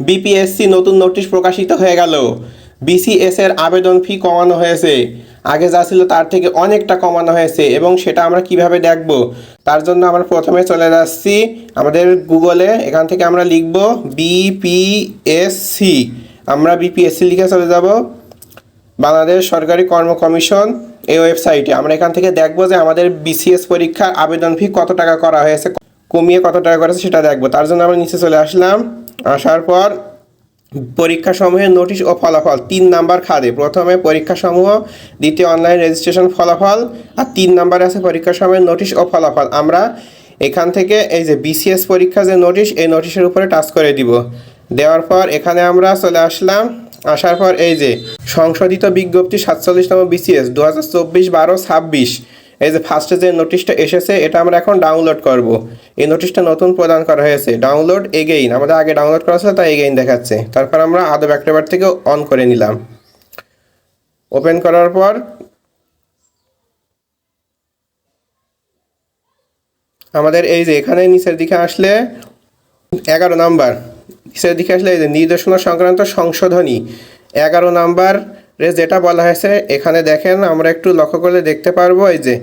BPSC নতুন notice প্রকাশিত হয়ে গেল। বিসিএস এর আবেদন ফি কমানো হয়েছে। আগে যা ছিল তার থেকে অনেকটা কমানো হয়েছে এবং সেটা আমরা কীভাবে দেখব? তার জন্য আমরা প্রথমে চলে যাচ্ছি আমাদের গুগলে। এখান থেকে আমরা লিখব বিপিএসসি। আমরা বিপিএসসি লিখে চলে যাব। বাংলাদেশ সরকারি কর্ম কমিশন এই ওয়েবসাইটে। আমরা এখান থেকে দেখব যে আমাদের বিসিএস পরীক্ষার আবেদন ফি কত টাকা করা হয়েছে, কমিয়ে কত টাকা করেছে সেটা দেখব। তার জন্য আমরা নিচে চলে আসলাম। আসার পর পরীক্ষা সমূহের নোটিশ ও ফলাফল তিন নাম্বার খাদে। প্রথমে পরীক্ষা সমূহ দ্বিতীয় অনলাইন রেজিস্ট্রেশন ফলাফল, আর তিন নাম্বারে আছে পরীক্ষা সমূহের নোটিশ ও ফলাফল। আমরা এখান থেকে এই যে বিসিএস পরীক্ষা যে নোটিশ, এই নোটিশের উপরে টাচ করে দিব। দেওয়ার পর এখানে আমরা চলে আসলাম। আসার পর এই যে সংশোধিত বিজ্ঞপ্তি সাতচল্লিশতম বিসিএস দু হাজার চব্বিশ বারো ছাব্বিশ। এই যে ফার্স্টে যে নোটিশটা এসেছে, এটা আমরা এখন ডাউনলোড করব। এই নোটিশটা নতুন প্রদান করা হয়েছে। ডাউনলোড এগেইন আমাদের আগে ডাউনলোড করা ছিল, তাই এগেইন দেখাচ্ছে। তারপর আমরা আদব অ্যাক্টিভার থেকে অন করে নিলাম। ওপেন করার পর আমাদের এই যে এখানে নিচের দিকে আসলে এগারো নাম্বার। নিচের দিকে আসলে এই যে নির্দেশনা সংক্রান্ত সংশোধনী। এগারো নাম্বার রে, যেটা বলা হয়েছে, এখানে দেখেন, আমরা একটু লক্ষ্য করলে দেখতে পারব, এই যে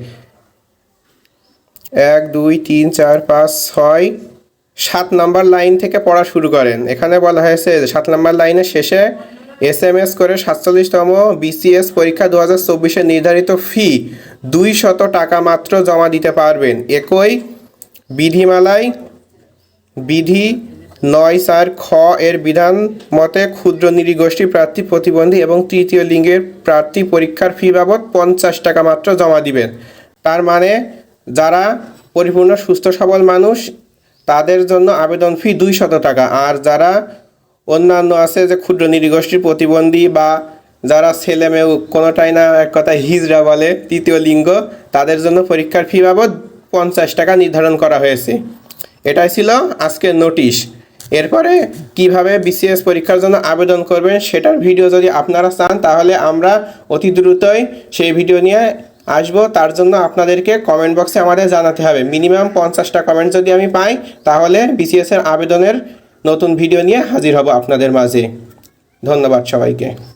এক, দুই, তিন, চার, পাঁচ, ছয়, সাত নাম্বার লাইন থেকে পড়া শুরু করেন। এখানে বলা হয়েছে সাত নাম্বার লাইনের শেষে এস এম এস করে সাতচল্লিশতম বিসিএস পরীক্ষা দু হাজার চব্বিশে নির্ধারিত ফি, দুই শত টাকা মাত্র জমা দিতে পারবেন। একই বিধিমালায় বিধি নয় চার খ এর বিধান মতে ক্ষুদ্র নৃগোষ্ঠী প্রার্থী প্রতিবন্ধী এবং তৃতীয় লিঙ্গের প্রার্থী পরীক্ষার ফি বাবদ পঞ্চাশ টাকা মাত্র জমা দিবেন। তার মানে যারা পরিপূর্ণ, সুস্থ, সবল মানুষ, তাদের জন্য আবেদন ফি দুই শত টাকা। আর যারা অন্যান্য আছে যে ক্ষুদ্র নৃগোষ্ঠীর প্রতিবন্ধী বা যারা ছেলে মেয়ে কোনোটাই না, এক কথায় হিজড়া বলে তৃতীয় লিঙ্গ, তাদের জন্য পরীক্ষার ফি বাবদ পঞ্চাশ টাকা নির্ধারণ করা হয়েছে। এটাই ছিল আজকের নোটিশ। এরপরে কীভাবে বিসিএস পরীক্ষার জন্য আবেদন করবেন সেটার ভিডিও যদি আপনারা চান, তাহলে আমরা অতি দ্রুতই সেই ভিডিও নিয়ে আসব। তার জন্য আপনাদেরকে কমেন্ট বক্সে আমাদের জানাতে হবে। মিনিমাম পঞ্চাশটা কমেন্ট যদি আমি পাই, তাহলে বিসিএসের আবেদনের নতুন ভিডিও নিয়ে হাজির হব আপনাদের মাঝে। ধন্যবাদ সবাইকে।